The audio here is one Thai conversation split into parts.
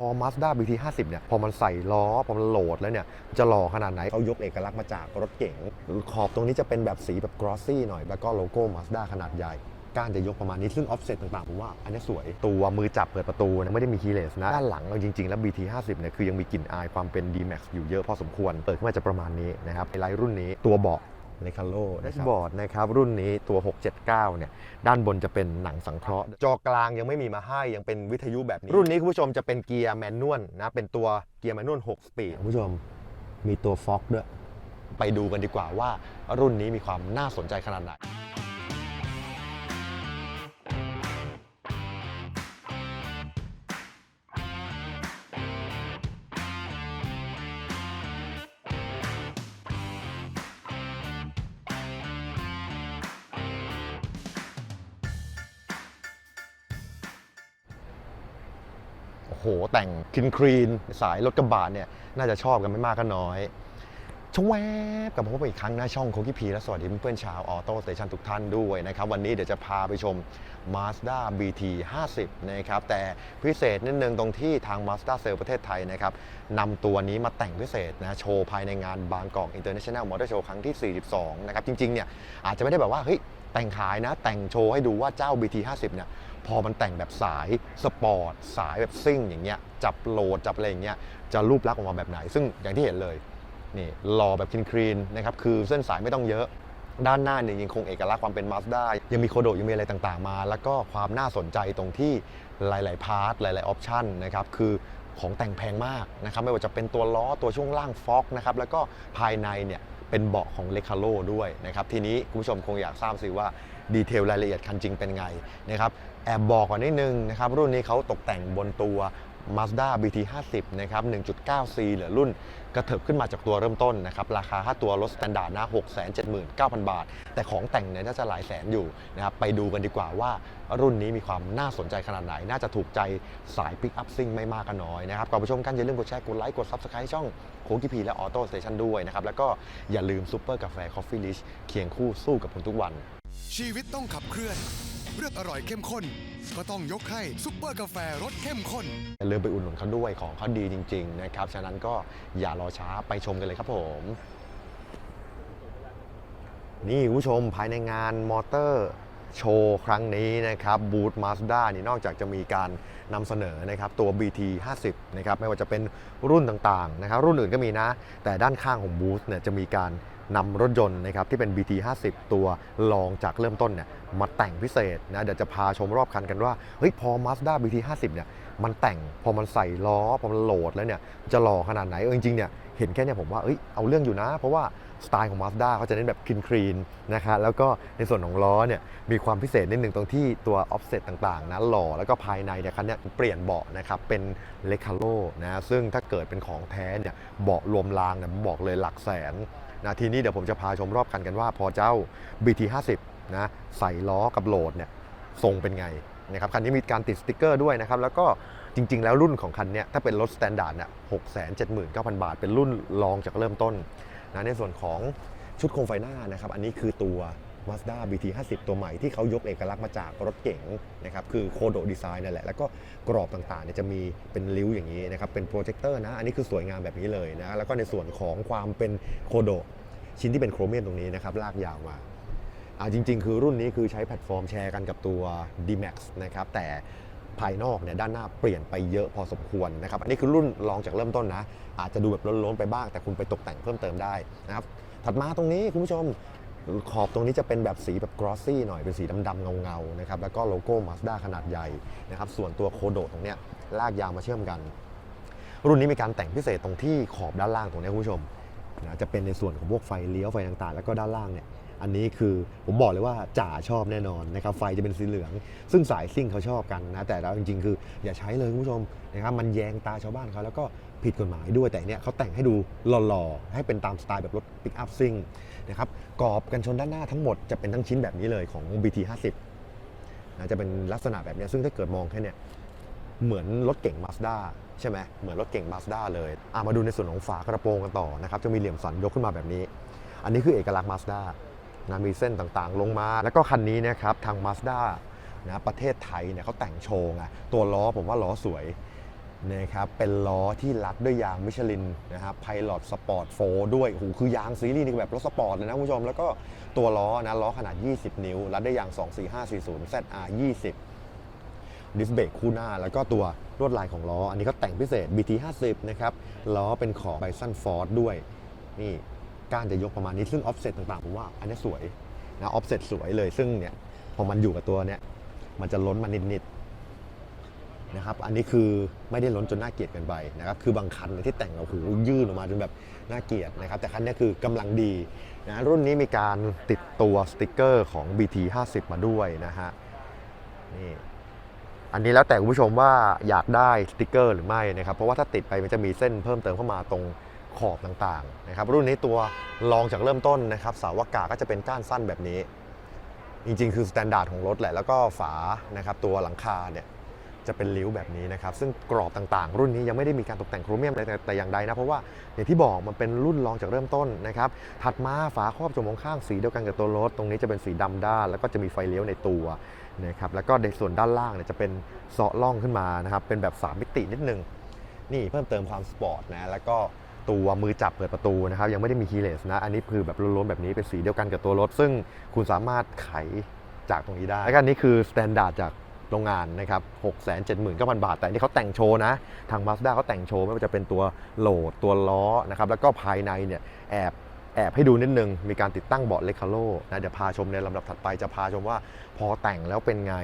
พอ Mazda BT 50 เนี่ยพอมันใส่ล้อ พอมันโหลดแล้วเนี่ย จะหล่อขนาดไหนเขายกเอกลักษณ์มาจากรถเก๋งขอบตรงนี้จะเป็นแบบสีแบบกรอสซี่หน่อย แล้วก็โลโก้ Mazda ขนาดใหญ่ก้านจะยกประมาณนี้ซึ่งออฟเซ็ตต่างๆผมว่าอันนี้สวยตัวมือจับเปิดประตูนะไม่ได้มีคีเลสนะด้านหลังเราจริง ๆ แล้ว BT 50เนี่ยคือยังมีกลิ่นอายความเป็น D-Max อยู่เยอะพอสมควร เปิดขึ้นมาจะประมาณนี้นะครับไฮไลท์รุ่นนี้ตัวเบาะ เลคาโลแดชบอร์ดนะครับรุ่นนี้ตัว 679 เนี่ยด้านบนจะเป็นหนังสังเคราะห์ จอกลางยังไม่มีมาให้ยังเป็นวิทยุแบบนี้ รุ่นนี้คุณผู้ชมจะเป็นเกียร์แมนนวลนะเป็นตัวเกียร์แมนนวล6สปีด คุณผู้ชมมีตัวฟ็อกด้วย ไปดูกันดีกว่าว่ารุ่นนี้มีความน่าสนใจขนาดไหน โโหแต่งคลีนครีน สายรถกระบะเนี่ย น่าจะชอบกันไม่มากก็น้อยชงแวบกับมาพบกันอีกครั้งหน้าช่องโคกิพีและสวัสดีเพื่อนๆชาวออโต้สเตชันทุกท่านด้วยนะครับ วันนี้เดี๋ยวจะพาไปชม Mazda BT 50 นะครับ แต่พิเศษนิดนึงตรงที่ทาง Mazda Sale ประเทศไทยนะครับนำตัวนี้มาแต่งพิเศษนะโชว์ภายในงานบางกอก International Motor Show ครั้งที่ 42 นะครับ จริงๆเนี่ยอาจจะไม่ได้แบบว่าเฮ้ย แต่งขายนะ แต่งโชว์ให้ดูว่าเจ้า BT 50 เนี่ยพอมันแต่งแบบสายสปอร์ตสายแบบซิ่งอย่างเงี้ยจับโหลดจับอะไรอย่างเงี้ยจะรูปลักษณ์ออกมาแบบไหน ซึ่งอย่างที่เห็นเลยนี่หล่อแบบคลีนๆนะครับคือเส้นสายไม่ต้องเยอะด้านหน้าเนี่ยยังคงเอกลักษณ์ความเป็น Mazda ยังมีโคโดยังมีอะไรต่างๆมา แล้วก็ความน่าสนใจตรงที่หลาย ๆ พาร์ทหลาย ๆ ออปชันนะครับคือของแต่งแพงมากนะครับไม่ว่าจะเป็นตัวล้อตัวช่วงล่างฟ็อกนะครับแล้วก็ภายในเนี่ย เป็นเบาะของเลคาโลด้วยนะครับทีนี้คุณผู้ชมคงอยากทราบสิว่าดีเทลรายละเอียดคันจริงเป็นไงนะครับแอบบอกก่อนนิดนึงนะครับรุ่นนี้เขาตกแต่งบนตัว Mazda BT 50 นะครับ 1.9C เหลือรุ่นกระเถิบขึ้นมาจากตัวเริ่มต้นนะครับ ราคาค่าตัวรถสแตนดาร์ดนะ 679,000 บาท แต่ของแต่งเนี่ยน่าจะหลายแสนอยู่นะครับ ไปดูกันดีกว่าว่ารุ่นนี้มีความน่าสนใจขนาดไหน น่าจะถูกใจสายปิกอัพซิ่งไม่มากก็น้อยนะครับก่อนไปชมกันอย่าลืมกดแชร์ กดไลค์ กด Subscribe ช่องโคกิพีและออโต้สเตชันด้วยนะครับ แล้วก็อย่าลืมซุปเปอร์กาแฟคอฟฟี่ลิชเคียงคู่สู้กับคุณทุกวัน ชีวิตต้องขับเคลื่อนเลือกอร่อยเข้มข้น ก็ต้องยกให้ซุปเปอร์กาแฟรสเข้มข้น อย่าลืมไปอุดหนุนเขาด้วยของเขาดีจริง ๆ นะครับ ฉะนั้นก็อย่ารอช้าไปชมกันเลยครับผม นี่คุณผู้ชมภายในงานมอเตอร์โชว์ครั้งนี้นะครับบูธ Mazda นี่นอกจากจะมีการนำเสนอนะครับตัว BT 50นะครับไม่ว่าจะเป็นรุ่นต่างๆนะครับรุ่นอื่นก็มีนะ แต่ด้านข้างของบูธเนี่ยจะมีการ นำรถยนต์นะครับที่เป็น BT 50 ตัวลองจากเริ่มต้นเนี่ยมาแต่งพิเศษนะเดี๋ยวจะพาชมรอบคันกันว่าเฮ้ยพอ Mazda BT 50เนี่ยมันแต่งพอมันใส่ล้อพอมันโหลดแล้วเนี่ยจะหล่อขนาดไหนเออจริงๆเนี่ยเห็นแค่เนี่ยผมว่าเอ้ยเอาเรื่องอยู่นะ เพราะว่าสไตล์ของ Mazda เขาจะเน้นแบบคลีนคลีนนะครับแล้วก็ในส่วนของล้อเนี่ยมีความพิเศษนิดหนึ่งตรงที่ตัว offset ต่างๆนะหล่อแล้วก็ภายในเนี่ยคันเนี้ยเปลี่ยนเบาะนะครับเป็นเลคาโ o นะซึ่งถ้าเกิดเป็นของแท้เนี่ยเบาะรวมรางเนี่ยบอกเลยหลักแสน นะทีนี้เดี๋ยวผมจะพาชมรอบคันกันว่า พอเจ้า BT 50 นะใส่ล้อกับโหลดเนี่ยทรงเป็นไงนะครับคันนี้มีการติดสติกเกอร์ด้วยนะครับแล้วก็จริง ๆ แล้วรุ่นของคันเนี้ยถ้าเป็นรถสแตนดาร์ดเนี่ย679,000บาท เป็นรุ่นรองจากเริ่มต้นนะในส่วนของชุดโคมไฟหน้านะครับอันนี้คือตัว Mazda BT 50 ตัวใหม่ที่เขายกเอกลักษณ์มาจากรถเก๋งนะครับคือโคโดดีไซน์นั่นแหละ แล้วก็กรอบต่างๆเนี่ยจะมีเป็นริ้วอย่างนี้นะครับเป็นโปรเจคเตอร์นะ อันนี้คือสวยงามแบบนี้เลยนะแล้วก็ในส่วนของความเป็นโคโดชิ้นที่เป็นโครเมียมตรงนี้นะครับลากยาวมาอ่าจริง ๆ คือรุ่นนี้คือใช้แพลตฟอร์มแชร์กันกับตัว D-Max นะครับแต่ภายนอกเนี่ยด้านหน้าเปลี่ยนไปเยอะพอสมควรนะครับอันนี้คือรุ่นรองจากเริ่มต้นนะ อาจจะดูแบบล้นๆไปบ้างแต่คุณไปตกแต่งเพิ่มเติมได้นะครับถัดมาตรงนี้คุณผู้ชม ขอบตรงนี้จะเป็นแบบสีแบบกรอสซี่หน่อยเป็นสีดำๆเงาๆนะครับแล้วก็โลโก้ Mazda ขนาดใหญ่นะครับส่วนตัวโคโดตรงเนี้ยลากยาวมาเชื่อมกัน รุ่นนี้มีการแต่งพิเศษตรงที่ขอบด้านล่างตรงนี้คุณผู้ชมนะจะเป็นในส่วนของพวกไฟเลี้ยวไฟต่างๆ แล้วก็ด้านล่างเนี่ย อันนี้คือผมบอกเลยว่าจ่าชอบแน่นอนนะครับไฟจะเป็นสีเหลือง ซึ่งสายซิ่งเขาชอบกันนะแต่เราจริงๆ คืออย่าใช้เลยคุณผู้ชมนะครับมันแยงตาชาวบ้านเขาแล้วก็ผิดกฎหมายด้วยแต่เนี่ยเขาแต่งให้ดูหล่อๆ ให้เป็นตามสไตล์แบบรถปิกอัพซิ่งนะครับกรอบกันชนด้านหน้าทั้งหมดจะเป็นทั้งชิ้นแบบนี้เลยของ BT 50นะจะเป็นลักษณะแบบนี้ซึ่งถ้าเกิดมองแค่เนี่ยเหมือนรถเก่ง Mazda ใช่ไหมเหมือนรถเก่ง Mazda เลยอะมาดูในส่วนของฝากระโปรงกันต่อนะครับจะมีเหลี่ยมสันยกขึ้นมาแบบนี้ อันนี้คือเอกลักษณ์ Mazda นะมีเส้นต่างๆ ลงมา แล้วก็คันนี้นะครับทาง Mazda นะประเทศไทยเนี่ยเขาแต่งโชว์ไงตัวล้อผมว่าล้อสวยนะครับเป็นล้อที่รัดด้วยยางมิชลินนะครับไพลอตสปอร์ตโฟด้วยโอ้โหคือยางซีรีส์นี่แบบรถสปอร์ตเลยนะคุณผู้ชม แล้วก็ตัวล้อนะล้อขนาด 20 นิ้ว รัดด้วยยาง 24540 ZR 20ดิสเบรกคู่หน้า แล้วก็ตัวลวดลายของล้อ อันนี้ก็แต่งพิเศษ BT 50นะครับล้อเป็นของไบซันฟอร์ดด้วยนี่ ก้านจะยกประมาณนี้ซึ่งออฟเซ็ตต่างๆผมว่าอันนี้สวยนะออฟเซ็ตสวยเลยซึ่งเนี่ยพอมันอยู่กับตัวเนี้ยมันจะล้นมานิดๆนะครับอันนี้คือไม่ได้ล้นจนน่าเกลียดเกันไปนะครับคือบางคันที่แต่งโอ้โหยื่นออกมาจนแบบน่าเกลียดนะครับแต่คันนี้คือกำลังดีนะรุ่นนี้มีการติดตัวสติกเกอร์ของ BT 50มาด้วยนะฮะนี่อันนี้แล้วแต่คุณผู้ชมว่าอยากได้สติกเกอร์หรือไม่นะครับเพราะว่าถ้าติดไปมันจะมีเส้นเพิ่มเติมเข้ามาตรง ขอบต่างๆนะครับรุ่นนี้ตัวรองจากเริ่มต้นนะครับเสาวกาก็จะเป็นก้านสั้นแบบนี้ จริงๆ คือสแตนดาร์ดของรถแหละแล้วก็ฝานะครับตัวหลังคาเนี่ยจะเป็นริ้วแบบนี้นะครับ ซึ่งกรอบต่างๆ รุ่นนี้ยังไม่ได้มีการตกแต่งโครเมียมอะไรแต่แต่อย่างใดนะ เพราะว่าอย่างที่บอกมันเป็นรุ่นรองจากเริ่มต้นนะครับ ถัดมาฝาครอบจมองข้างสีเดียวกันกับตัวรถ ตรงนี้จะเป็นสีดำด้าน แล้วก็จะมีไฟเลี้ยวในตัวนะครับแล้วก็ในส่วนด้านล่างเนี่ยจะเป็นเสาะล่องขึ้นมานะครับเป็นแบบ 3 มิตินิดนึงนี่เพิ่มเติมความสปอร์ตนะแล้วก็ ตัวมือจับเปิดประตูนะครับยังไม่ได้มีคีย์เลสนะ อันนี้คือแบบล้วนๆแบบนี้เป็นสีเดียวกันกับตัวรถ ซึ่งคุณสามารถไขจากตรงนี้ได้แล้วก็อันนี้คือสแตนดาร์ดจากโรงงานนะครับ679,000 บาท แต่นี่เขาแต่งโชว์นะ ทาง Mazda เขาแต่งโชว์ ไม่ว่าจะเป็นตัวโหลด ตัวล้อนะครับ แล้วก็ภายในเนี่ยแอบแอบให้ดูนิดนึง มีการติดตั้งเบาะเลคาโลนะ เดี๋ยวพาชมในลำดับถัดไปจะพาชมว่าพอแต่งแล้วเป็นไง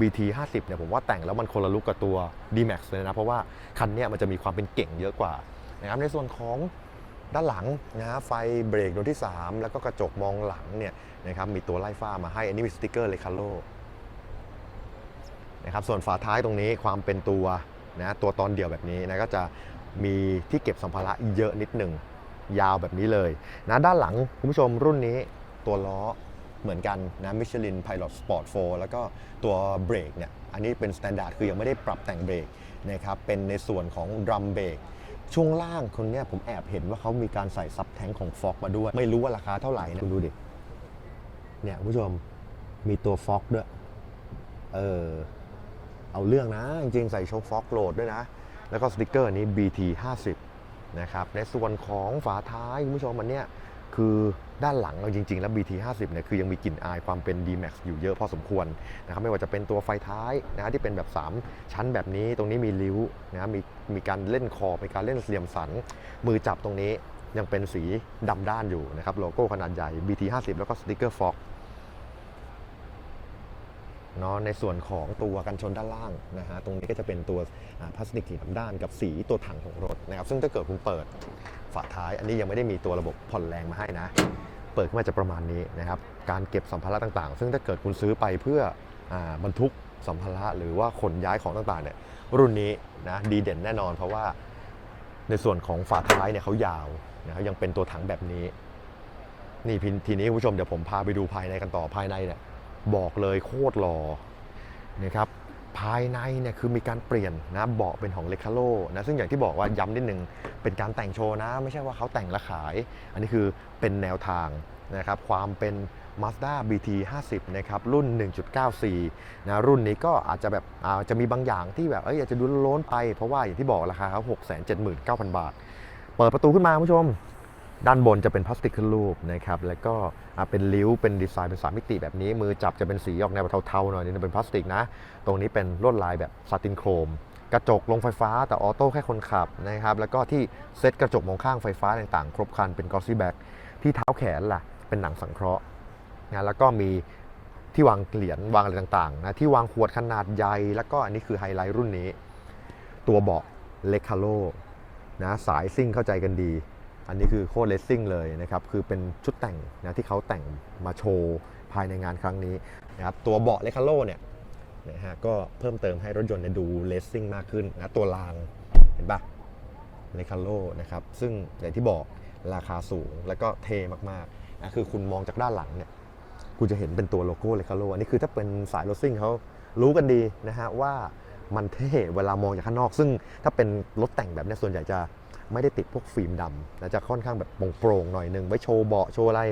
BT 50เนี่ยผมว่าแต่งแล้วมันคนละลุกกับตัว D-Max เลยนะ เพราะว่าคันนี้มันจะมีความเป็นเก่งเยอะกว่า นะครับในส่วนของด้านหลังนะฮะไฟเบรกดวงที่ 3 แล้วก็กระจกมองหลังเนี่ยนะครับมีตัวไล่ฟ้ามาให้อันนี้มีสติกเกอร์เลคาโลนะครับส่วนฝาท้ายตรงนี้ความเป็นตัวนะตัวตอนเดียวแบบนี้นะก็จะมีที่เก็บสัมภาระเยอะนิดหนึ่งยาวแบบนี้เลยนะด้านหลังคุณผู้ชมรุ่นนี้ตัวล้อเหมือนกันนะ Michelin Pilot Sport 4แล้วก็ตัวเบรกเนี่ยอันนี้เป็นสแตนดาร์ดคือยังไม่ได้ปรับแต่งเบรกนะครับเป็นในส่วนของดรัมเบรก ช่วงล่างคนเนี้ยผมแอบเห็นว่าเขามีการใส่ซับแทงของฟอกมาด้วย ไม่รู้ว่าราคาเท่าไหร่นะคุณดูดิ เนี่ยคุณผู้ชมมีตัวฟอกด้วย เออ เอาเรื่องนะ จริงๆ ใส่โชคฟอกโหลดด้วยนะ แล้วก็สติกเกอร์นี้ BT 50นะครับ ในส่วนของฝาท้ายคุณผู้ชมมันเนี่ยคือด้านหลังเราจริง ๆ แล้ว BT 50เนี่ยคือยังมีกลิ่นอายความเป็น D-Max อยู่เยอะพอสมควรนะครับไม่ว่าจะเป็นตัวไฟท้ายนะที่เป็นแบบ 3 ชั้นแบบนี้ตรงนี้มีริ้วนะมี มีการเล่นคอมีการเล่นเหลี่ยมสัน มือจับตรงนี้ยังเป็นสีดำด้านอยู่นะครับโลโก้ขนาดใหญ่ BT 50แล้วก็สติกเกอร์ฟ็อกเนาะในส่วนของตัวกันชนด้านล่างนะฮะตรงนี้ก็จะเป็นตัวพลาสติกสีดำด้านกับสีตัวถังของรถนะครับซึ่งถ้าเกิดคุณเปิดฝาท้าย อันนี้ยังไม่ได้มีตัวระบบผ่อนแรงมาให้นะ เปิดขึ้นมาจะประมาณนี้นะครับการเก็บสัมภาระต่างๆ ซึ่งถ้าเกิดคุณซื้อไปเพื่ออบรรทุกสัมภาระหรือว่าขนย้ายของต่างๆเนี่ย รุ่นนี้นะดีเด่นแน่นอนเพราะว่าในส่วนของฝาท้ายเนี่ยเขายาวนะครับยังเป็นตัวถังแบบนี้ นี่ทีนี้คุณผู้ชมเดี๋ยวผมพาไปดูภายในกันต่อภายในเนี่ยบอกเลยโคตรหล่อนะครับภายในเนี่ยคือมีการเปลี่ยนนะเบาะเป็นของเลคาโลนะซึ่งอย่างที่บอกว่าย้ำนิดนึงเป็นการแต่งโชว์นะ ไม่ใช่ว่าเขาแต่งและขาย อันนี้คือเป็นแนวทางนะครับความเป็น Mazda BT 50นะครับรุ่น 1.94นะรุ่นนี้ก็อาจจะแบบอาจจะมีบางอย่างที่แบบเอ้ยอาจจะดูโล้นไปเพราะว่าอย่างที่บอกราคาเขา679,000 บาท เปิดประตูขึ้นมาคุณผู้ชม ด้านบนจะเป็นพลาสติกขึ้นรูปนะครับแล้วก็เป็นริ้วเป็นดีไซน์เป็นสามมิติแบบนี้ มือจับจะเป็นสีออกแนวเทาๆหน่อยนี่เป็นพลาสติกนะตรงนี้เป็นลวดลายแบบซาตินโครมกระจกลงไฟฟ้าแต่ออโต้แค่คนขับนะครับแล้วก็ที่เซ็ตกระจกมองข้างไฟฟ้าต่างๆ ครบครันเป็นกอซี่แบ็กที่เท้าแขนล่ะ เป็นหนังสังเคราะห์ นะแล้วก็มีที่วางเหรียญวางอะไรต่างๆนะที่วางขวดขนาดใหญ่แล้วก็อันนี้คือไฮไลท์รุ่นนี้ ตัวเบาะเลคคาโลนะสายซิ่งเข้าใจกันดี อันนี้คือโคตรเลสซิ่งเลยนะครับคือเป็นชุดแต่งนะที่เขาแต่งมาโชว์ภายในงานครั้งนี้นะครับตัวเบาะเลคคาโลเนี่ยนะฮะก็เพิ่มเติมให้รถยนต์เนี่ยดูเลสซิ่งมากขึ้นนะตัวรางเห็นปะเลคาโลนะครับซึ่งอย่างที่บอกราคาสูงแล้วก็เทมากๆนะคือคุณมองจากด้านหลังเนี่ย คุณจะเห็นเป็นตัวโลโก้เลคาโลอันนี้คือถ้าเป็นสายรถซิ่งเขารู้กันดีนะฮะว่ามันเท่เวลามองจากข้างนอก ซึ่งถ้าเป็นรถแต่งแบบนี้ส่วนใหญ่จะไม่ได้ติดพวกฟิล์มดำนะจะค่อนข้างแบบโปร่งๆหน่อยหนึงไว้โชว์เบาะโชว์อะไร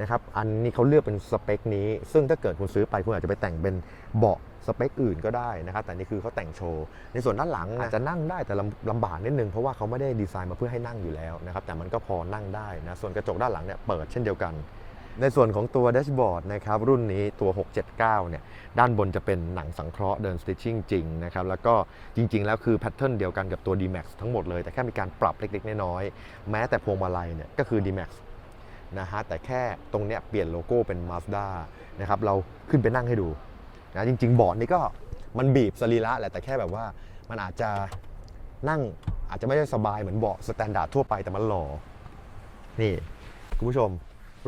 นะครับอันนี้เขาเลือกเป็นสเปคนี้ ซึ่งถ้าเกิดคุณซื้อไปคุณอาจจะไปแต่งเป็นเบาะสเปคอื่นก็ได้นะครับแต่นี่คือเขาแต่งโชว์ ในส่วนด้านหลังอาจจะนั่งได้แต่ลำลำบากนิดนึงเพราะว่าเขาไม่ได้ดีไซน์มาเพื่อให้นั่งอยู่แล้วนะครับแต่มันก็พอนั่งได้นะส่วนกระจกด้านหลังเนี่ยเปิดเช่นเดียวกัน ในส่วนของตัวแดชบอร์ดนะครับรุ่นนี้ตัว 679 เนี่ยด้านบนจะเป็นหนังสังเคราะห์เดินสติชชิ่งจริงนะครับแล้วก็จริง ๆ แล้วคือแพทเทิร์นเดียวกันกับตัว D-Max ทั้งหมดเลย แต่แค่มีการปรับเล็ก ๆ น้อยๆแม้แต่พวงมาลัยเนี่ยก็คือ D-Max นะฮะแต่แค่ตรงเนี้ยเปลี่ยนโลโก้เป็น Mazda นะครับเราขึ้นไปนั่งให้ดูนะจริง ๆ บอร์ดนี่ก็มันบีบสรีระแหละแต่แค่แบบว่ามันอาจจะนั่งอาจจะไม่ได้สบายเหมือนเบาะสแตนดาร์ดทั่วไปแต่มันหล่อนี่คุณผู้ชม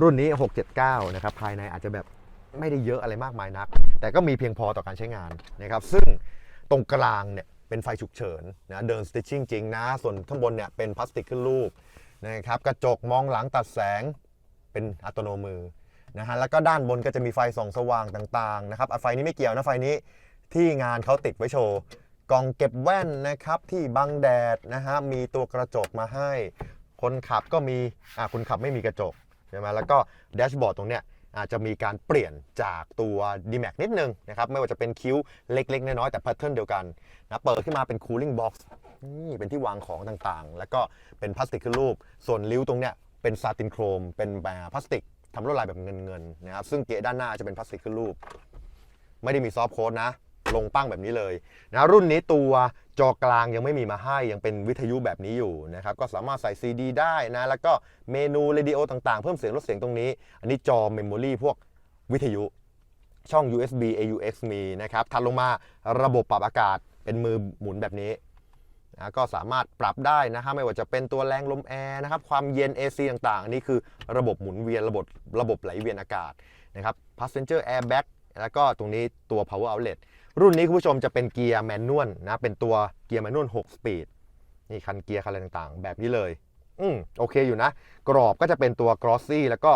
รุ่นนี้ 679 นะครับ ภายในอาจจะแบบไม่ได้เยอะอะไรมากมายนัก แต่ก็มีเพียงพอต่อการใช้งานนะครับ ซึ่งตรงกลางเนี่ยเป็นไฟฉุกเฉินนะเดินสติชชิ่งจริงนะ ส่วนข้างบนเนี่ยเป็นพลาสติกขึ้นรูปนะครับ กระจกมองหลังตัดแสงเป็นอัตโนมือนะฮะ แล้วก็ด้านบนก็จะมีไฟส่องสว่างต่างๆนะครับไฟนี้ไม่เกี่ยวนะไฟนี้ที่งานเขาติดไว้โชว์กล่องเก็บแว่นนะครับที่บังแดดนะฮะมีตัวกระจกมาให้ คนขับก็มีอ่าคนขับไม่มีกระจก ช่ไหมแล้วก็แดชบอร์ดตรงเนี้ยอาจจะมีการเปลี่ยนจากตัว D-Max นิดนึงนะครับ ไม่ว่าจะเป็นคิ้วเล็กๆ น้อยๆแต่แพทเทิร์นเดียวกันนะเปิดขึ้นมาเป็น cooling box นี่เป็นที่วางของต่างๆ แล้วก็เป็นพลาสติกขึ้นรูป ส่วนริ้วตรงเนี้ยเป็นซาตินโครม เป็นแบบพลาสติกทำลวดลายแบบเงินๆนะครับซึ่งเกียร์ด้านหน้าจะเป็นพลาสติกขึ้นรูป ไม่ได้มีซอฟต์โค้ดนะ ลงปั้งแบบนี้เลยนะรุ่นนี้ตัวจอกลางยังไม่มีมาให้ยังเป็นวิทยุแบบนี้อยู่นะครับก็สามารถใส่ CD ได้นะแล้วก็เมนูเรดิโอต่างๆ เพิ่มเสียงลดเสียงตรงนี้ อันนี้จอเมมโมรีพวกวิทยุช่อง USB AUX มีนะครับถัดลงมาระบบปรับอากาศเป็นมือหมุนแบบนี้นะก็สามารถปรับได้นะฮะไม่ว่าจะเป็นตัวแรงลมแอร์นะครับความเย็น AC ต่างๆ อันนี้คือระบบหมุนเวียนระบบระบบไหลเวียนอากาศนะครับ passenger airbag แล้วก็ตรงนี้ตัว power outlet รุ่นนี้คุณผู้ชมจะเป็นเกียร์แมนนวลนะเป็นตัวเกียร์แมนนวล6 สปีดนี่คันเกียร์คันอะไรต่างๆ แบบนี้เลย อืมโอเคอยู่นะ กรอบก็จะเป็นตัวกรอสซี่แล้วก็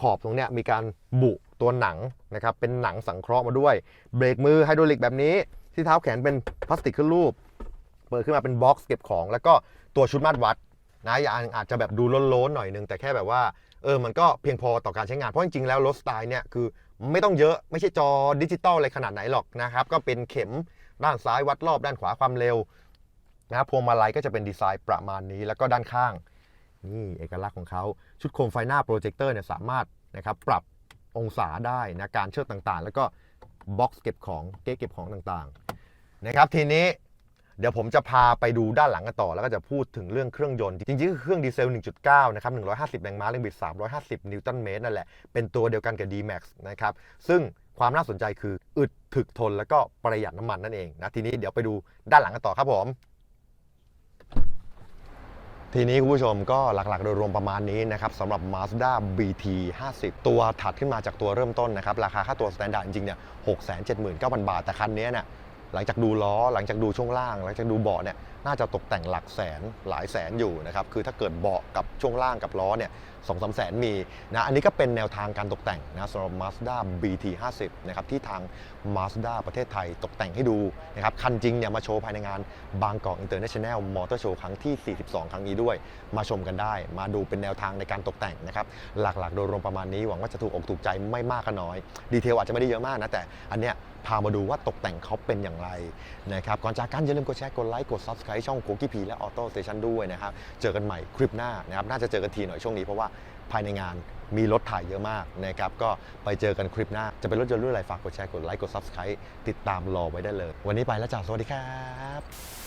ขอบตรงเนี้ยมีการบุตัวหนังนะครับเป็นหนังสังเคราะห์มาด้วย เบรกมือไฮดรอลิกแบบนี้ ที่เท้าแขนเป็นพลาสติกขึ้นรูป เปิดขึ้นมาเป็นบ็อกซ์เก็บของ แล้วก็ตัวชุดมาตรวัดนะอย่างอาจจะแบบดูโล้นๆหน่อยนึงแต่แค่แบบว่าเออมันก็เพียงพอต่อการใช้งานเพราะจริงๆแล้วรถสไตล์เนี่ยคือ ไม่ต้องเยอะไม่ใช่จอดิจิตอลอะไรขนาดไหนหรอกนะครับ ก็เป็นเข็มด้านซ้ายวัดรอบด้านขวาความเร็วนะครับพวงมาลัยก็จะเป็นดีไซน์ประมาณนี้แล้วก็ด้านข้าง นี่เอกลักษณ์ของเขาชุดโคมไฟหน้าโปรเจคเตอร์เนี่ยสามารถนะครับปรับองศาได้นะการเชื่อมต่างๆ แล้วก็บ็อกซ์เก็บของเก๊เก็บของต่างๆนะครับทีนี้ เดี๋ยวผมจะพาไปดูด้านหลังกันต่อ แล้วก็จะพูดถึงเรื่องเครื่องยนต์ จริงๆคือเครื่องดีเซล 1.9 นะครับ 150 แรงม้าแรงบิด 350 นิวตันเมตรนั่นแหละ เป็นตัวเดียวกันกับ D-Max นะครับ ซึ่งความน่าสนใจคืออึดถึกทนแล้วก็ประหยัดน้ำมันนั่นเองนะทีนี้เดี๋ยวไปดูด้านหลังกันต่อครับผมทีนี้คุณผู้ชมก็หลักๆ โดยรวมประมาณนี้นะครับสำหรับ Mazda BT 50 ตัวถัดขึ้นมาจากตัวเริ่มต้นนะครับ ราคาค่าตัวสแตนดาร์ดจริงๆเนี่ย679,000 บาท แต่คันนี้เนี่ย หลังจากดูล้อหลังจากดูช่วงล่าง หลังจากดูเบาะเนี่ยน่าจะตกแต่งหลักแสนหลายแสนอยู่นะครับคือถ้าเกิดเบาะกับช่วงล่างกับล้อเนี่ยสองสามแสนมีนะอันนี้ก็เป็นแนวทางการตกแต่งนะสำหรับ Mazda BT 50นะครับที่ทาง Mazda ประเทศไทยตกแต่งให้ดูนะครับคันจริงเนี่ยมาโชว์ภายในงานบางกอก International Motor Show ครั้งที่ 42 ครั้งนี้ด้วย มาชมกันได้ มาดูเป็นแนวทางในการตกแต่งนะครับหลักๆ โดยรวมประมาณนี้หวังว่าจะถูกอกถูกใจไม่มากก็น้อย ดีเทลอาจจะไม่ได้เยอะมากนะแต่อันเนี้ย พามาดูว่าตกแต่งเขาเป็นอย่างไรนะครับก่อนจากกันอย่าลืมกดแชร์กดไลค์กด Subscribe ช่องโคกี้พีและออโต้เซชั่นด้วยนะครับเจอกันใหม่คลิปหน้านะครับน่าจะเจอกันทีหน่อยช่วงนี้เพราะว่าภายในงานมีรถถ่ายเยอะมากนะครับก็ไปเจอกันคลิปหน้า จะเป็นรถยนต์รุ่นอะไรฝากกดแชร์กดไลค์กด Subscribe ติดตามรอไว้ได้เลย วันนี้ไปแล้วจ้าสวัสดีครับ